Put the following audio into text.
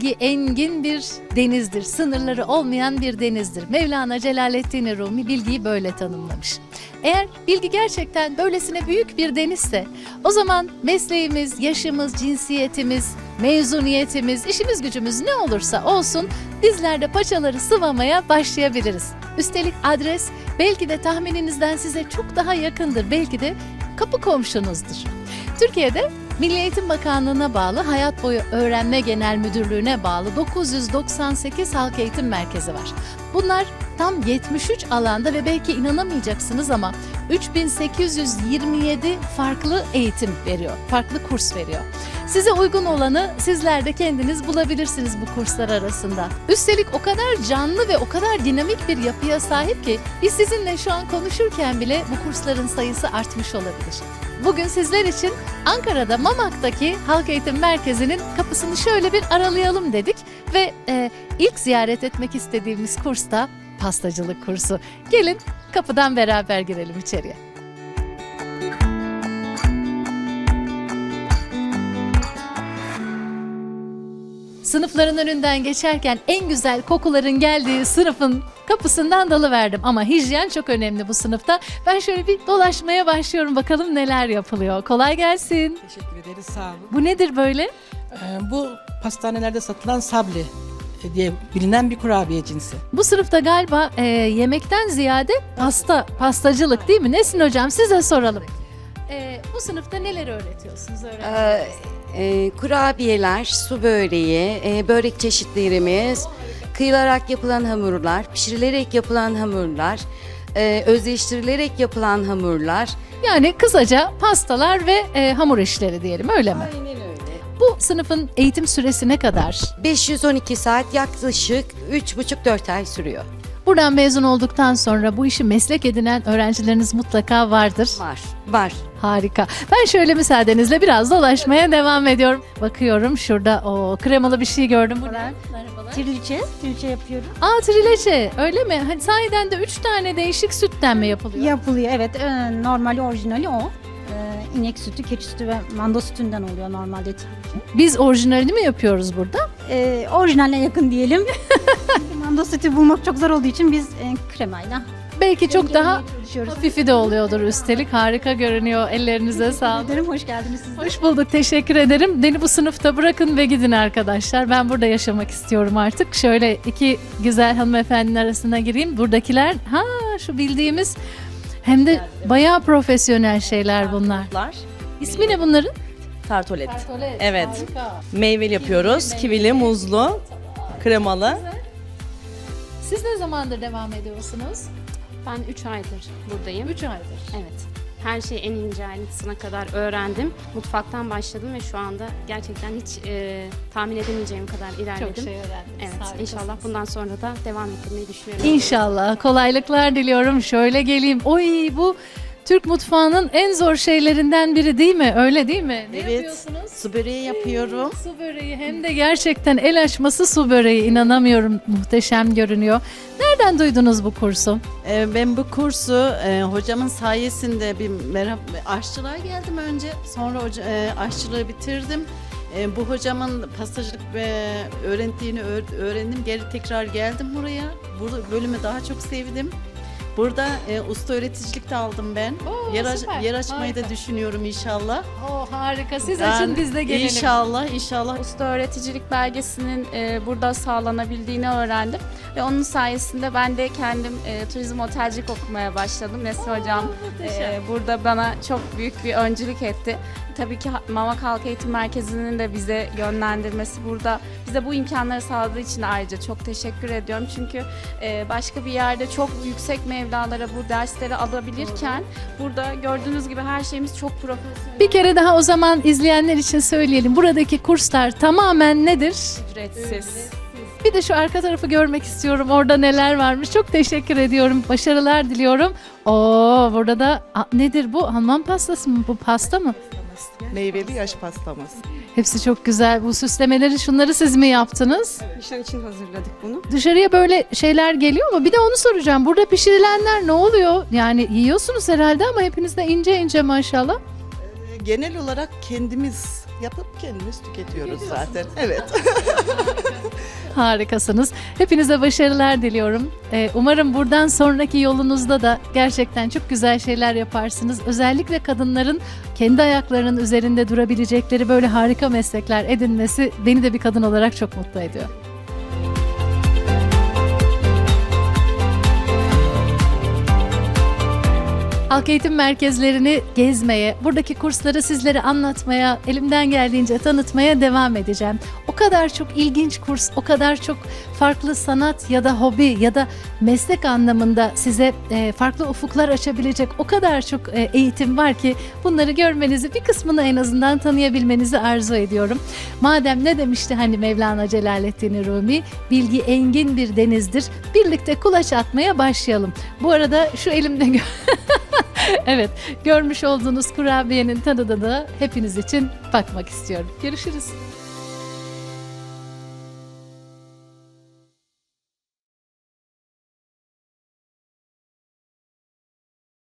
bilgi engin bir denizdir. Sınırları olmayan bir denizdir. Mevlana Celaleddin Rumi bilgiyi böyle tanımlamış. Eğer bilgi gerçekten böylesine büyük bir denizse o zaman mesleğimiz, yaşımız, cinsiyetimiz, mezuniyetimiz, işimiz gücümüz ne olursa olsun dizlerde paçaları sıvamaya başlayabiliriz. Üstelik adres belki de tahmininizden size çok daha yakındır. Belki de kapı komşunuzdur. Türkiye'de Milli Eğitim Bakanlığı'na bağlı Hayat Boyu Öğrenme Genel Müdürlüğü'ne bağlı 998 halk eğitim merkezi var. Bunlar tam 73 alanda ve belki inanamayacaksınız ama 3827 farklı eğitim veriyor, farklı kurs veriyor. Size uygun olanı sizler de kendiniz bulabilirsiniz bu kurslar arasında. Üstelik o kadar canlı ve o kadar dinamik bir yapıya sahip ki biz sizinle şu an konuşurken bile bu kursların sayısı artmış olabilir. Bugün sizler için Ankara'da Mamak'taki Halk Eğitim Merkezi'nin kapısını şöyle bir aralayalım dedik ve e, ilk ziyaret etmek istediğimiz kurs da pastacılık kursu. Gelin kapıdan beraber girelim içeriye. Sınıfların önünden geçerken en güzel kokuların geldiği sınıfın kapısından dalıverdim. Ama hijyen çok önemli bu sınıfta. Ben şöyle bir dolaşmaya başlıyorum bakalım neler yapılıyor. Kolay gelsin. Teşekkür ederiz sağ olun. Bu nedir böyle? Ee, bu pastanelerde satılan sabli e, diye bilinen bir kurabiye cinsi. Bu sınıfta galiba e, yemekten ziyade pasta, pastacılık değil mi? Nesin hocam size soralım. E, bu sınıfta neler öğretiyorsunuz öğrencilere? Ee, e, kurabiyeler, su böreği, e, börek çeşitlerimiz, kıyılarak yapılan hamurlar, pişirilerek yapılan hamurlar, e, özleştirilerek yapılan hamurlar. Yani kısaca pastalar ve e, hamur işleri diyelim öyle mi? Aynen öyle. Bu sınıfın eğitim süresi ne kadar? 512 saat yaklaşık 3,5-4 ay sürüyor. Buradan mezun olduktan sonra bu işi meslek edinen öğrencileriniz mutlaka vardır. Var, var. Harika. Ben şöyle müsaadenizle biraz dolaşmaya devam ediyorum. Bakıyorum şurada o kremalı bir şey gördüm. Bu ne? Merhabalar. Trilce, trilce yapıyorum. Aa trileçe öyle mi? Hani sahiden de üç tane değişik sütten mi yapılıyor? Yapılıyor evet. Ee, normali orijinali o. Ee, inek sütü, keçi sütü ve manda sütünden oluyor normalde. Biz orijinalini mi yapıyoruz burada? Ee, orijinaline yakın diyelim. manda sütü bulmak çok zor olduğu için biz e, kremayla Belki çok daha çalışıyoruz. hafifi de oluyordur üstelik. Harika görünüyor. Ellerinize sağlık. Ederim, hoş geldiniz siz de. Hoş bulduk. Teşekkür ederim. Beni bu sınıfta bırakın ve gidin arkadaşlar. Ben burada yaşamak istiyorum artık. Şöyle iki güzel hanımefendinin arasına gireyim. Buradakiler ha şu bildiğimiz hem de bayağı profesyonel şeyler bunlar. Lar, İsmi ne bunların? tartolet. Evet. Meyveli yapıyoruz. Kivili, muzlu, kremalı. Siz ne zamandır devam ediyorsunuz? Ben 3 aydır buradayım. 3 aydır. Evet. Her şeyi en ince ayrıntısına kadar öğrendim. Mutfaktan başladım ve şu anda gerçekten hiç e, tahmin edemeyeceğim kadar ilerledim. Çok şey öğrendiniz. Evet, Harikasınız. inşallah bundan sonra da devam ettirmeyi düşünüyorum. İnşallah. Kolaylıklar diliyorum. Şöyle geleyim. Oy bu Türk mutfağının en zor şeylerinden biri değil mi? Öyle değil mi? Ne Evet. yapıyorsunuz? Su böreği yapıyorum. Su böreği hem de gerçekten el açması su böreği inanamıyorum muhteşem görünüyor. Nereden duydunuz bu kursu? Ee, ben bu kursu e, hocamın sayesinde bir merhaba aşçılığa geldim önce. Sonra hoca, e, aşçılığı bitirdim. E, bu hocamın pastacılık ve öğrendiğini öğ- öğrendim. Geri tekrar geldim buraya. Bu bölümü daha çok sevdim. Burada e, usta öğreticilik de aldım ben. Oo, yer, aç- süper, yer açmayı harika. da düşünüyorum inşallah. Oh harika. Siz Yani açın biz de gelelim. İnşallah, inşallah. Usta öğreticilik belgesinin e, burada sağlanabildiğini öğrendim ve onun sayesinde ben de kendim e, turizm otelcilik okumaya başladım. Nesli hocam e, burada bana çok büyük bir öncülük etti. Tabii ki Mamak Halk Eğitim Merkezi'nin de bize yönlendirmesi burada bize bu imkanları sağladığı için ayrıca çok teşekkür ediyorum. Çünkü e, başka bir yerde çok yüksek mevlalara bu dersleri alabilirken burada gördüğünüz gibi her şeyimiz çok profesyonel, Bir kere daha o zaman izleyenler için söyleyelim. Buradaki kurslar tamamen nedir? ücretsiz. Bir de şu arka tarafı görmek istiyorum. Orada neler varmış. Çok teşekkür ediyorum. Başarılar diliyorum. Oo burada da a, nedir bu? Alman pastası mı? Bu pasta mı? Meyveli yaş pastamız. Hepsi çok güzel. Bu süslemeleri şunları siz mi yaptınız? Nişan için hazırladık bunu. Dışarıya böyle şeyler geliyor mu? Bir de onu soracağım. Burada pişirilenler ne oluyor? Yani yiyorsunuz herhalde ama hepiniz de ince ince maşallah. Genel olarak kendimiz yapıp kendimiz tüketiyoruz zaten. Evet. Harikasınız. Hepinize başarılar diliyorum. Ee, umarım buradan sonraki yolunuzda da gerçekten çok güzel şeyler yaparsınız. Özellikle kadınların kendi ayaklarının üzerinde durabilecekleri böyle harika meslekler edinmesi beni de bir kadın olarak çok mutlu ediyor. Halk eğitim merkezlerini gezmeye, buradaki kursları sizlere anlatmaya, elimden geldiğince tanıtmaya devam edeceğim. O kadar çok ilginç kurs, o kadar çok farklı sanat ya da hobi ya da meslek anlamında size e, farklı ufuklar açabilecek o kadar çok e, eğitim var ki bunları görmenizi, bir kısmını en azından tanıyabilmenizi arzu ediyorum. Madem ne demişti hani Mevlana Celaleddin Rumi, bilgi engin bir denizdir. Birlikte kulaç atmaya başlayalım. Bu arada şu elimde gö- evet, görmüş olduğunuz kurabiyenin tadına da hepiniz için bakmak istiyorum. Görüşürüz.